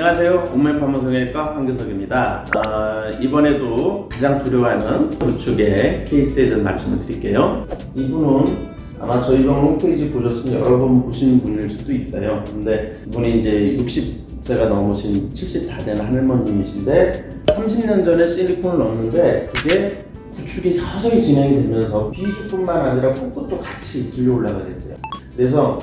안녕하세요. 옥맨파모 성형외과 황교석입니다. 아, 이번에도 가장 두려워하는 구축의 케이스에 대한 말씀을 드릴게요. 이분은 아마 저희 병원 홈페이지 보셨으면 여러 번 보신 분일 수도 있어요. 근데 이분이 이제 60세가 넘으신 70 다 된 할머님이신데 30년 전에 실리콘을 넣었는데 그게 구축이 서서히 진행이 되면서 비주뿐만 아니라 콧구도 같이 들려 올라가 됐어요. 그래서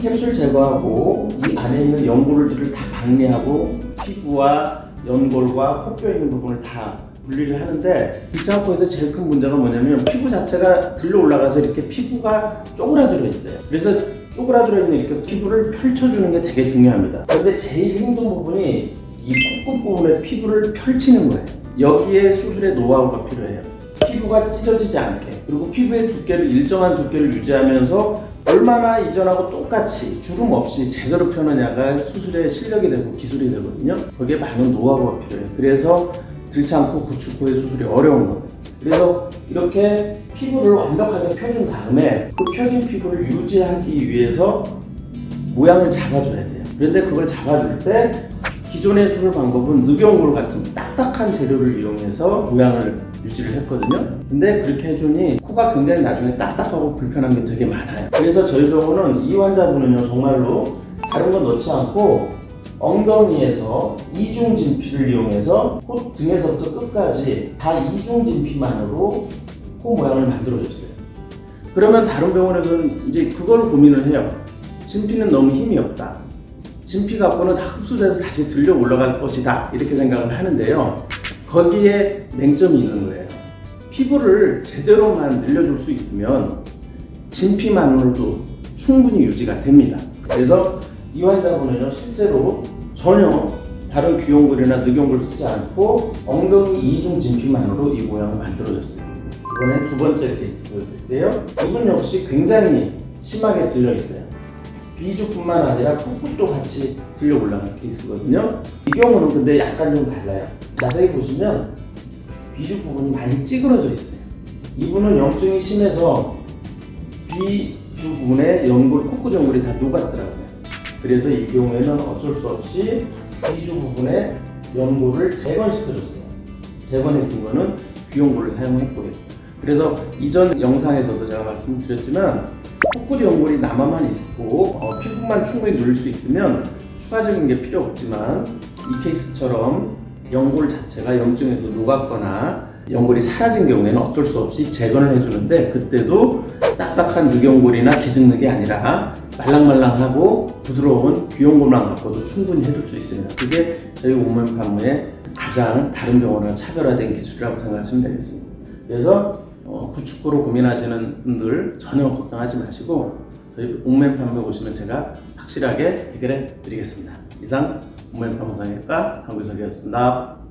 캡슐 제거하고 이 안에 있는 연골들을 다 박리하고 피부와 연골과 코뼈 있는 부분을 다 분리를 하는데 이차코에서 제일 큰 문제가 뭐냐면 피부 자체가 들러 올라가서 이렇게 피부가 쪼그라들어 있어요. 그래서 쪼그라들어 있는 이렇게 피부를 펼쳐주는 게 되게 중요합니다. 그런데 제일 힘든 부분이 이 콧구 부분의 피부를 펼치는 거예요. 여기에 수술의 노하우가 필요해요. 피부가 찢어지지 않게 그리고 피부의 두께를 일정한 두께를 유지하면서 얼마나 이전하고 똑같이 주름 없이 제대로 펴느냐가 수술의 실력이 되고 기술이 되거든요. 거기에 많은 노하우가 필요해요. 그래서 들지 않고 구축 후의 수술이 어려운 거예요. 그래서 이렇게 피부를 완벽하게 펴준 다음에 그 펴진 피부를 유지하기 위해서 모양을 잡아줘야 돼요. 그런데 그걸 잡아줄 때 기존의 수술 방법은 늑연골 같은 딱딱한 재료를 이용해서 모양을 유지를 했거든요. 근데 그렇게 해주니 코가 굉장히 나중에 딱딱하고 불편한 게 되게 많아요. 그래서 저희 병원은 이 환자분은요 정말로 다른 건 넣지 않고 엉덩이에서 이중 진피를 이용해서 코 등에서부터 끝까지 다 이중 진피만으로 코 모양을 만들어줬어요. 그러면 다른 병원에서는 이제 그걸 고민을 해요. 진피는 너무 힘이 없다. 진피 갖고는 다 흡수돼서 다시 들려 올라갈 것이다. 이렇게 생각을 하는데요. 거기에 맹점이 있는 거예요. 피부를 제대로만 늘려줄 수 있으면 진피만으로도 충분히 유지가 됩니다. 그래서 이 환자분은요, 실제로 전혀 다른 귀용글이나 늑용글 쓰지 않고 엉덩이 이중 진피만으로 이 모양을 만들어졌어요. 이번에 두 번째 케이스 보여드릴게요. 이분 역시 굉장히 심하게 들려 있어요. 비주뿐만 아니라 콧구도 같이 들려 올라간 케이스거든요. 이 경우는 근데 약간 좀 달라요. 자세히 보시면 비주 부분이 많이 찌그러져 있어요. 이분은 염증이 심해서 비주 부분에 연골, 콧구 전골이 다 녹았더라고요. 그래서 이 경우에는 어쩔 수 없이 비주 부분에 연골을 재건시켜줬어요. 재건해 준 거는 귀연골을 사용했고요. 그래서 이전 영상에서도 제가 말씀드렸지만 콧구리 연골이 남아만 있고 어, 피부만 충분히 누릴 수 있으면 추가적인 게 필요 없지만 이 케이스처럼 연골 자체가 염증에서 녹았거나 연골이 사라진 경우에는 어쩔 수 없이 재건을 해주는데 그때도 딱딱한 늑연골이나 기증늑이 아니라 말랑말랑하고 부드러운 귀연골만 갖고도 충분히 해줄 수 있습니다. 그게 저희 오면 판무의 가장 다른 병원과 차별화된 기술이라고 생각하시면 되겠습니다. 그래서 어, 구축구로 고민하시는 분들 전혀 걱정하지 마시고 저희 옥맨 판매 오시면 제가 확실하게 해결해 드리겠습니다. 이상 옥맨 판매상의과 강구석이었습니다.